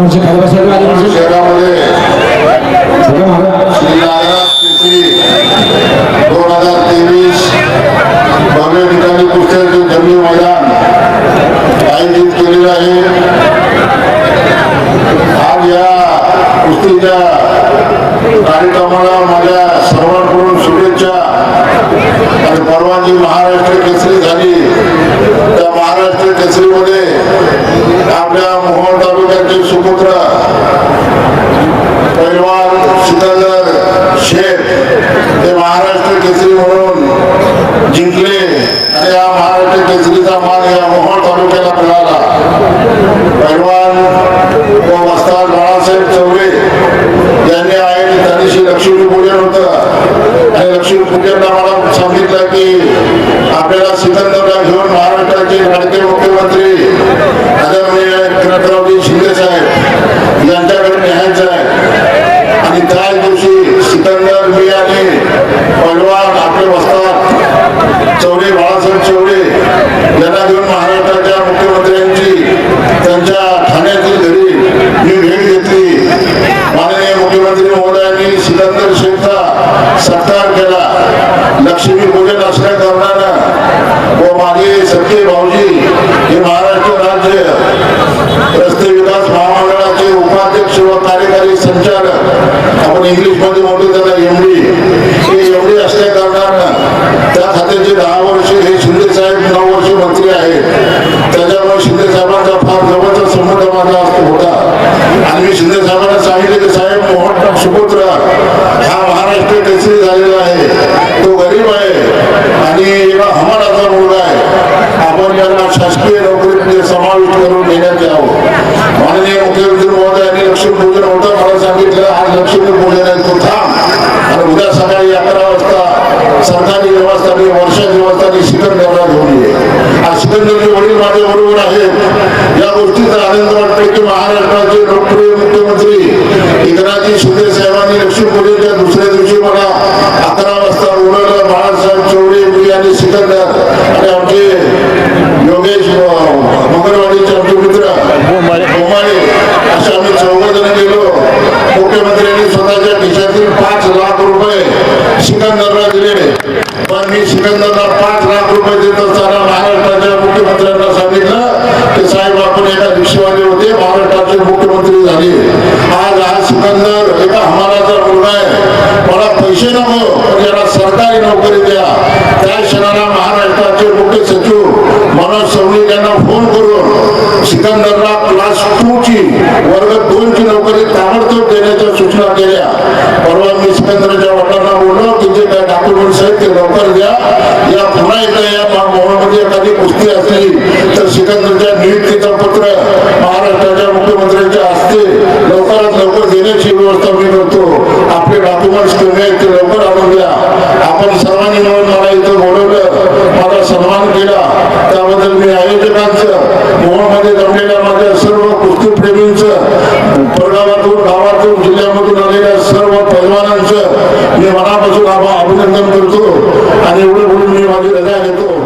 समोरचे खाली बसायला शहरामध्ये दोन हजार तेवीस भव्य ठिकाणी कुस्त्याचे जंगी मैदान आयोजित केलेलं आहे आज या कुस्तीच्या कार्यक्रमाला माझ्या सर्वांकडून शुभेच्छा आणि परवा जी महाराष्ट्र केसरी झाली त्या महाराष्ट्र आपल्या मोहोळ तालुक्याचे सुपुत्र पैलवान सिकंदर शेख ते महाराष्ट्र केसरी म्हणून जिंकले. आणि या महाराष्ट्र केसरीचा मान या मोहोळ तालुक्याला मिळाला पैलवान व वस्ताद बाळासाहेब चौरे यांनी आहे त्या दिवशी लक्ष्मीपूजन होतं आणि लक्ष्मीपूजनला मला सांगितलं की आपल्याला सिकंदरला घेऊन महाराष्ट्राचे लाडके मुख्यमंत्री आदरणीय एकनाथरावजी शिंदे साहेब यांच्याकडे न्यायचं आहे आणि त्याच दिवशी सिकंदर मी आणि पैलवान आपले वस्तात चौरे बाळासाहेब चौरे यांना घेऊन महाराष्ट्राच्या मुख्यमंत्र्यांची त्यांच्या ठाण्यातील घरी मी भेट घेतली. माननीय मुख्यमंत्री महोदयांनी सिकंदर शेखचा सत्कार केला. लक्ष्मी पूजन असल्या कारणानं व माझे सख्खे भाऊजी हे महाराष्ट्र राज्य रस्ते विकास महामंडळाचे उपाध्यक्ष व कार्यकारी संचालक आपण इंग्लिशमध्ये म्हणतो त्याला एमडी हे एमडी असल्या कारणानं त्या खात्याचे दहा वर्ष हे शिंदे साहेब नऊ वर्ष मंत्री आहेत त्याच्यामुळे शिंदे साहेबांचा फार जवळचा संबंध माझा असतो होता आणि मी शिंदे साहेबांना सांगितले की साहेब मोहन सुपुत्र हा महाराष्ट्र केसरी झालेला आहे तो गरीब आहे आणि एका हमानाचा मुलगा आहे आपण याला शासकीय नोकरीमध्ये समाविष्ट करून घेण्यात यावं. माननीय मुख्यमंत्री महोदयांनी लक्ष्मीपूजन होतं मला सांगितलं. आज लक्ष्मीपूजन पण पाच लाख रुपये देत असताना महाराष्ट्राच्या मुख्यमंत्र्यांना सांगितलं की साहेब आपण एका दिवशीवाले होते. महाराष्ट्राचे मुख्यमंत्री झाले. आज हा सिकंदर एका हमालाचा मुलगा आहे. मला पैसे नको पण याला सरकारी नोकरी द्या. त्या क्षणाला महाराष्ट्राचे मुख्य सचिव मनोज सवनिक यांना फोन करून सिकंदरला क्लास टू ची वर्ग दोन ची नोकरी ताबडतोब देण्याच्या सूचना केल्या. परवा मी सिकंदरच्या लवकर द्या. या पुन्हा एकदा या मोहमध्ये एखादी कुस्ती असली तर सिकंदरच्या नियुक्तीचं पत्र महाराष्ट्राच्या मुख्यमंत्र्यांच्या हस्ते लवकरात लवकर देण्याची व्यवस्था मी करतो. आपले डॉक्युमेंट्स कमी आहेत ते लवकर आणून द्या. आपण सर्वांनी मिळून मला इथं बोलवलं मला सन्मान केला. त्याबद्दल मी आयोजकांचं मोहनमध्ये जमलेल्या माझ्या सर्व कुस्तीप्रेमींचं परगावातून गावातून जिल्ह्यामधून आलेल्या सर्व पैलवानांचं मी मनापासून आभा- अभिनंदन करतो आणि एवढं बोलून मी माझी रजा घेतो